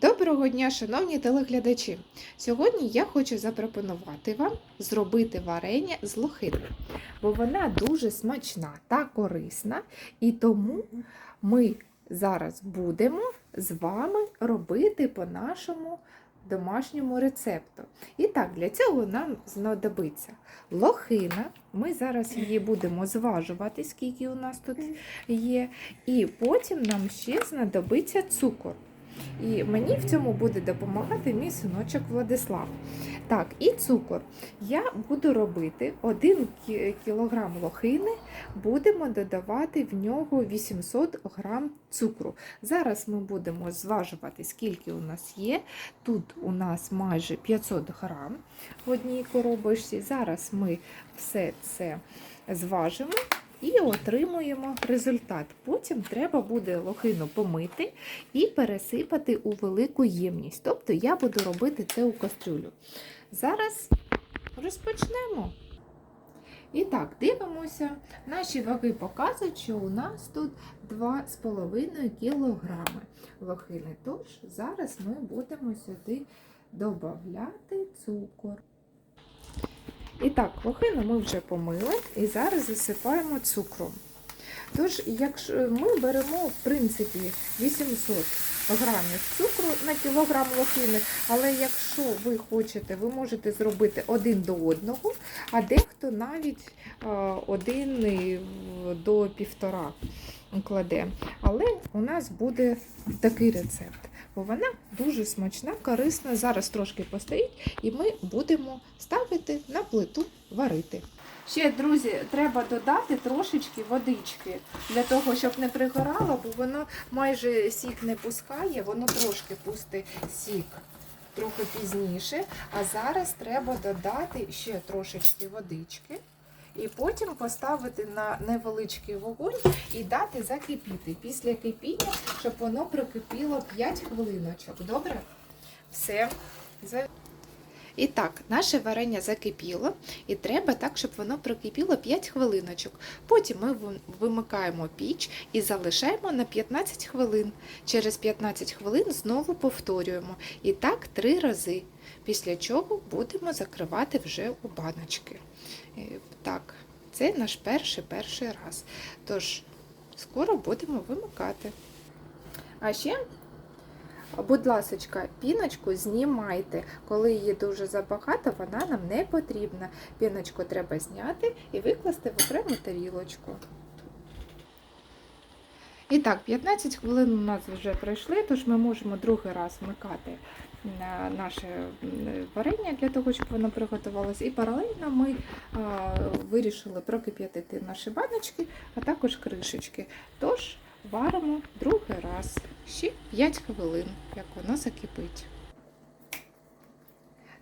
Доброго дня, шановні телеглядачі! Сьогодні я хочу запропонувати вам зробити варення з лохини, бо вона дуже смачна та корисна, і тому ми зараз будемо з вами робити по нашому домашньому рецепту. І так, для цього нам знадобиться лохина. Ми зараз її будемо зважувати, скільки у нас тут є. І потім нам ще знадобиться цукор. І мені в цьому буде допомагати мій синочок Владислав. Так, і цукор. Я буду робити 1 кг лохини, будемо додавати в нього 800 грам цукру. Зараз ми будемо зважувати, скільки у нас є. Тут у нас майже 500 грам в одній коробочці. Зараз ми все це зважимо і отримуємо результат. Потім треба буде лохину помити і пересипати у велику ємність. Тобто я буду робити це у кастрюлю. Зараз розпочнемо. І так, дивимося. Наші ваги показують, що у нас тут 2,5 кг лохини. Тож зараз ми будемо сюди додати цукор. І так, лохину ми вже помили і зараз засипаємо цукром. Тож, якщо ми беремо, в принципі, 800 грамів цукру на кілограм лохини, але якщо ви хочете, ви можете зробити один до одного, а дехто навіть е, один до півтора кладе. Але у нас буде такий рецепт. Бо вона дуже смачна, корисна. Зараз трошки постоїть, і ми будемо ставити на плиту варити. Ще, друзі, треба додати трошечки водички для того, щоб не пригорало, бо воно майже сік не пускає, воно трошки пусте сік трохи пізніше. А зараз треба додати ще трошечки водички. І потім поставити на невеличкий вогонь і дати закипіти. Після кипіння, щоб воно прокипіло 5 хвилиночок. Добре? Все. І так, наше варення закипіло, і треба так, щоб воно прокипіло 5 хвилиночок. Потім ми вимикаємо піч і залишаємо на 15 хвилин. Через 15 хвилин знову повторюємо. І так три рази. Після чого будемо закривати вже у баночки. Так, це наш перший перший раз. Тож, скоро будемо вимикати. А ще Будь ласка, піночку знімайте. Коли її дуже забагато, вона нам не потрібна. Піночку треба зняти і викласти в окрему тарілочку. І так, 15 хвилин у нас вже пройшли, тож ми можемо другий раз вмикати наше варення для того, щоб воно приготувалося. І паралельно ми вирішили прокип'ятити наші баночки, а також кришечки. Тож, варимо другий раз, ще 5 хвилин, як воно закипить.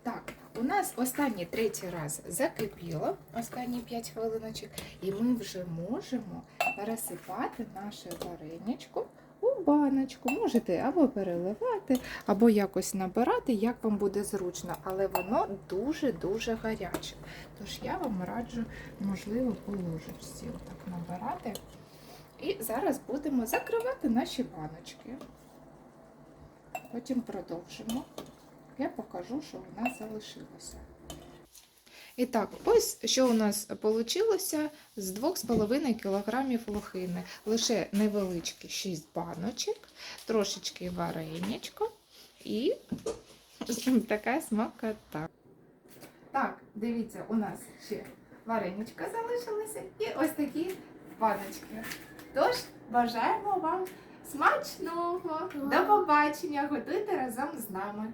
Так, у нас останній третій раз закипіло, останні 5 хвилиночок, і ми вже можемо пересипати наше варенячко у баночку. Можете або переливати, або якось набирати, як вам буде зручно, але воно дуже-дуже гаряче. Тож я вам раджу, можливо, по ложечці так набирати. І зараз будемо закривати наші баночки. Потім продовжимо. Я покажу, що у нас залишилося. І так, ось що у нас вийшло з 2,5 кг лохини. Лише невеличкі 6 баночок, трошечки варенячко і така смакота. Так, дивіться, у нас ще вареничка залишилася і ось такі баночки. Тож, бажаємо вам смачного! До побачення! Готуйте разом з нами!